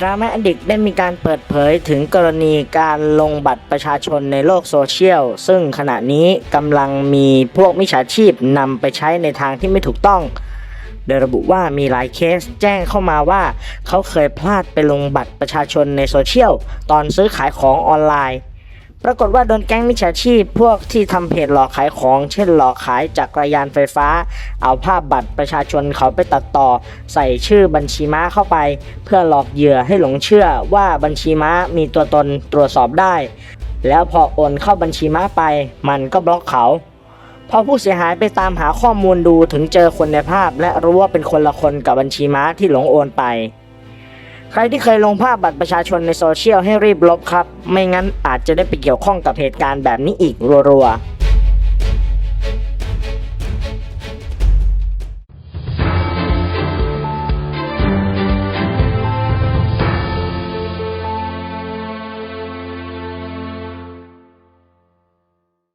ดราม่าอดิกได้มีการเปิดเผยถึงกรณีการลงบัตรประชาชนในโลกโซเชียล ซึ่งขณะนี้กำลังมีพวกมิจฉาชีพนำไปใช้ในทางที่ไม่ถูกต้อง โดยระบุว่ามีหลายเคสแจ้งเข้ามาว่า เขาเคยพลาดไปลงบัตรประชาชนในโซเชียล ตอนซื้อขายของออนไลน์ ปรากฏว่าโดนแก๊งมิจฉาชีพ พวกที่ทำเพจหลอกขายของ เช่นหลอกขายจักรยานไฟฟ้า เอาภาพบัตรประชาชนเขาไปตัดต่อ ใส่ชื่อบัญชีม้าเข้าไป เพื่อหลอกเหยื่อให้หลงเชื่อว่าบัญชีม้ามีตัวตนตรวจสอบได้ แล้วพอโอนเข้าบัญชีม้าไป มันก็บล็อกเขาพอผู้เสียหายไปตามหาข้อมูลดูถึงเจอคนในภาพ และรู้ว่าเป็นคนละคนกับบัญชีม้าที่หลงโอนไป ใครที่เคยลงภาพบัตรประชาชนในโซเชียลให้รีบลบครับ ไม่งั้นอาจจะได้ไปเกี่ยวข้องกับเหตุการณ์แบบนี้อีกรัวๆ